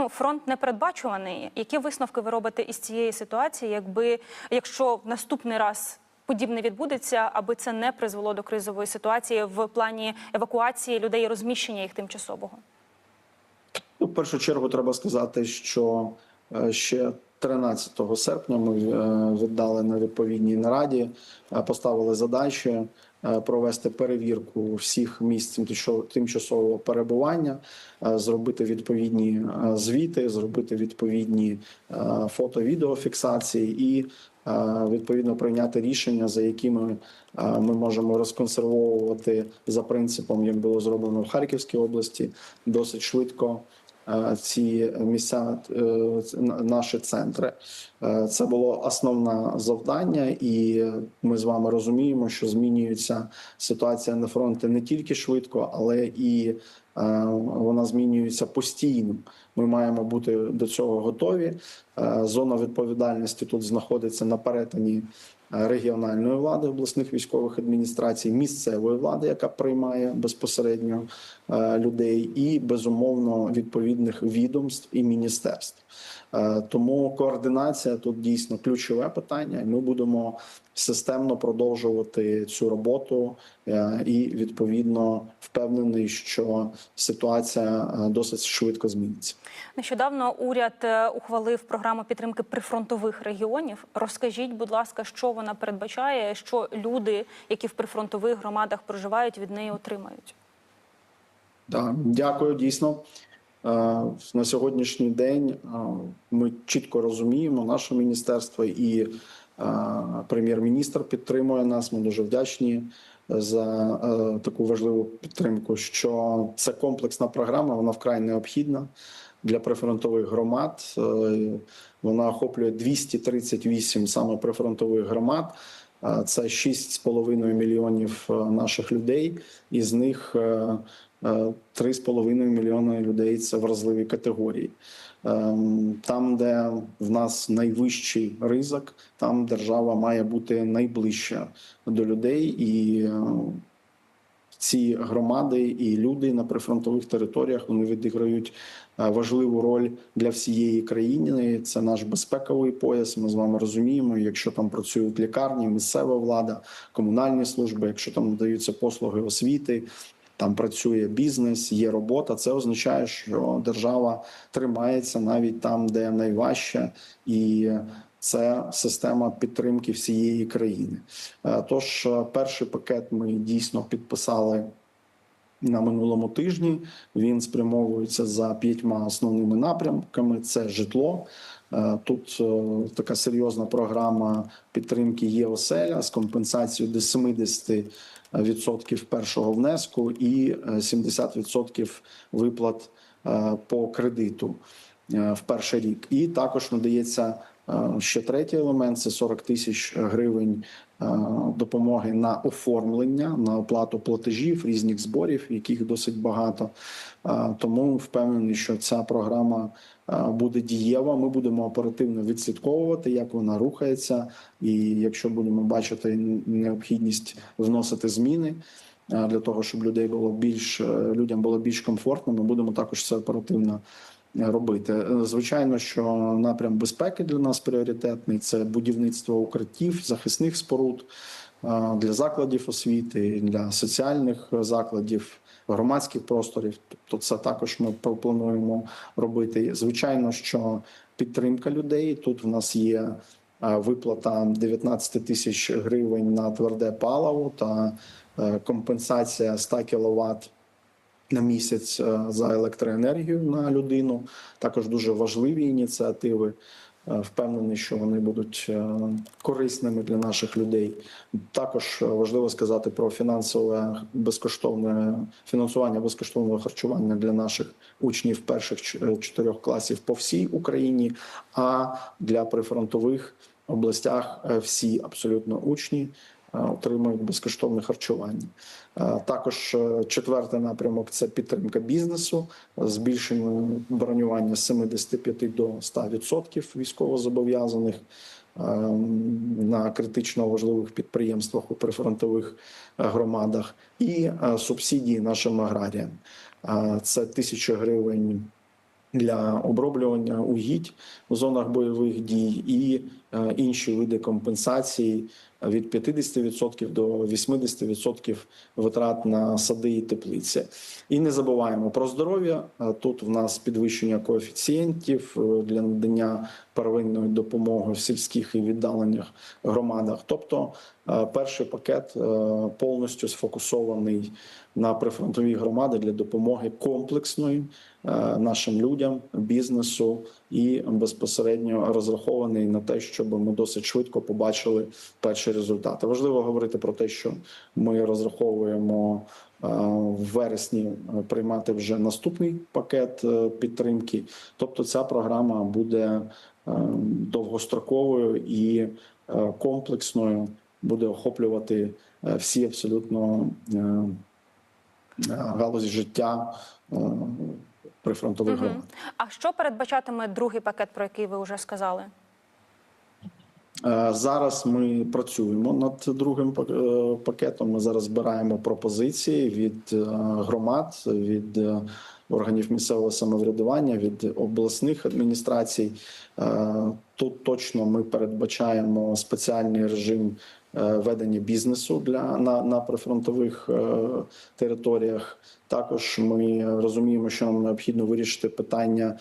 Ну, фронт непередбачуваний. Які висновки ви робите із цієї ситуації, якби якщо в наступний раз подібне відбудеться, аби це не призвело до кризової ситуації в плані евакуації людей і розміщення їх тимчасового? Ну, в першу чергу треба сказати, що е, ще 13 серпня ми е, віддали на відповідній нараді, е, поставили задачі провести перевірку всіх місць тимчасового перебування, е, зробити відповідні е, звіти, зробити відповідні е, фото-відеофіксації і е, відповідно прийняти рішення, за якими е, ми можемо розконсервовувати за принципом, як було зроблено в Харківській області, досить швидко е, ці місця, е, наші центри. Е, Це було основне завдання, і ми з вами розуміємо, що змінюється ситуація на фронті не тільки швидко, але і е, вона змінюється постійно. Ми маємо бути до цього готові. Е, Зона відповідальності тут знаходиться на перетині е, регіональної влади, обласних військових адміністрацій, місцевої влади, яка приймає безпосередньо е, людей, і безумовно відповідних відомств і міністерств. Е, Тому координація тут дійсно ключове питання. Ми будемо системно продовжувати цю роботу е, і відповідно впевнений, що ситуація е, досить швидко зміниться. Нещодавно уряд е, ухвалив програму підтримки прифронтових регіонів. Розкажіть, будь ласка, що вона передбачає, що люди, які в прифронтових громадах проживають, від неї отримають? Так, дякую. Дійсно, Е, на сьогоднішній день е, ми чітко розуміємо, наше міністерство і е, прем'єр-міністр підтримує нас. Ми дуже вдячні за таку важливу підтримку. Що це комплексна програма, вона вкрай необхідна для прифронтових громад. Вона охоплює 238 саме прифронтових громад. Це 6,5 мільйонів наших людей, із них 3,5 мільйони людей це вразливі категорії. Ем, Там, де в нас найвищий ризик, там держава має бути найближча до людей, і е, ці громади і люди на прифронтових територіях вони відіграють е, важливу роль для всієї країни. Це наш безпековий пояс. Ми з вами розуміємо. Якщо там працюють лікарні, місцева влада, комунальні служби, якщо там надаються послуги освіти. Там працює бізнес, є робота. Це означає, що держава тримається навіть там, де найважче, і це система підтримки всієї країни. Е, Тож е, перший пакет ми дійсно підписали на минулому тижні. Він спрямовується за п'ятьма основними напрямками: це житло. Е, Тут така серйозна програма підтримки є оселя з компенсацією до 70 відсотків першого внеску і е, 70% виплат е, по кредиту е, в перший рік. І також надається е, ще третій елемент: це 40 тисяч гривень е, допомоги на оформлення, на оплату платежів, різних зборів, яких досить багато. Е, Тому впевнений, що ця програма е, буде дієва. Ми будемо оперативно відслідковувати, як вона рухається, і якщо будемо бачити необхідність вносити зміни. е, Для того щоб людей було більш е, людям було більш комфортно, ми будемо також це оперативно е, робити. Е, Звичайно, що напрям безпеки для нас пріоритетний це будівництво укриттів, захисних споруд е, для закладів освіти, для соціальних закладів, громадських просторів. Тобто, це також ми плануємо робити. Звичайно, що підтримка людей тут в нас є. е, Виплата 19 тисяч гривень на тверде паливо та компенсація 100 кВт на місяць е, за електроенергію на людину. Також дуже важливі ініціативи. Е, Впевнений, що вони будуть е, корисними для наших людей. Також важливо сказати про фінансове безкоштовне фінансування безкоштовного харчування для наших учнів перших чотирьох класів по всій Україні. А для прифронтових областях всі абсолютно учні отримують безкоштовне харчування. Е, Також е, четвертий напрямок це підтримка бізнесу, збільшення бронювання з 75 до 100% військовозобов'язаних е, на критично важливих підприємствах у прифронтових е, громадах, і е, субсидії нашим аграріям. Е, Це тисяча гривень для оброблювання угідь в зонах бойових дій і е, інші види компенсації від 50% до 80% витрат на сади і теплиці. І не забуваємо про здоров'я. Е, Тут в нас підвищення коефіцієнтів е, для надання первинної допомоги в сільських і віддалених громадах. Тобто, е, перший пакет е, повністю сфокусований на прифронтові громади для допомоги комплексної е, нашим людям, бізнесу і безпосередньо розрахований на те, щоб ми досить швидко побачили перші результати. Важливо говорити про те, що ми розраховуємо в вересні приймати вже наступний пакет підтримки. Тобто, ця програма буде довгостроковою і е, комплексною, буде охоплювати е, всі абсолютно е, е, галузі життя е, прифронтових Мгм. громад. А що передбачатиме другий пакет, про який ви вже сказали? Е, Зараз ми працюємо над другим е, пакетом. Ми зараз збираємо пропозиції від е, громад, від е, органів місцевого самоврядування, від обласних адміністрацій. Е, Тут точно ми передбачаємо спеціальний режим е, ведення бізнесу для на, на прифронтових е, територіях. Також ми розуміємо, що нам необхідно вирішити питання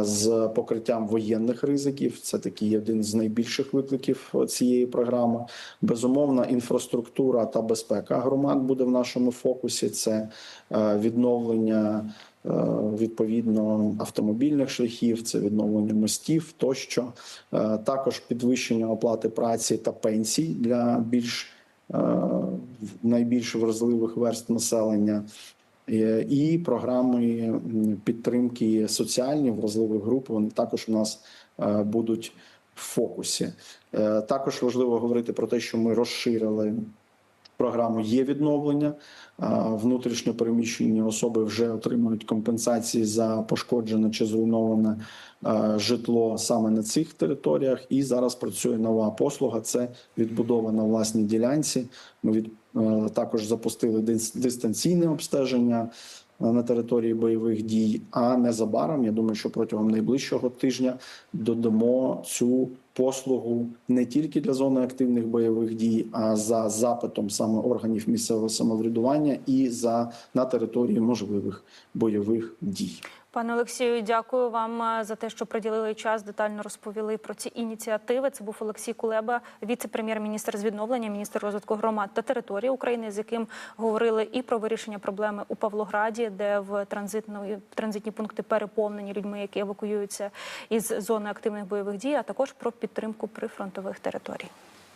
з покриттям воєнних ризиків. Це такий один з найбільших викликів цієї програми. Безумовно, інфраструктура та безпека громад буде в нашому фокусі. Це е, відновлення. е, Відповідно автомобільних шляхів, це відновлення мостів тощо, Е, також підвищення оплати праці та пенсій для більш е, найбільш вразливих верст населення. Е, І програми підтримки соціальні вразливих груп вони також у нас е, будуть в фокусі. Е, Також важливо говорити про те, що ми розширили програму є відновлення. Внутрішньо переміщені особи вже отримують компенсації за пошкоджене чи зруйноване житло саме на цих територіях. І зараз працює нова послуга. Це відбудова на власній ділянці. Ми від також запустили дис- дистанційне обстеження е, на території бойових дій. А незабаром, я думаю, що протягом найближчого тижня додамо цю послугу не тільки для зони активних бойових дій, а за запитом саме органів місцевого самоврядування і за на території можливих бойових дій. Пане Олексію, дякую вам е, за те, що приділили час, детально розповіли про ці ініціативи. Це був Олексій Кулеба, віце-прем'єр-міністр з відновлення, міністр розвитку громад та території України, з яким говорили і про вирішення проблеми у Павлограді, де в транзитні пункти переповнені людьми, які евакуюються із зони активних бойових дій, а також про підтримку прифронтових територій.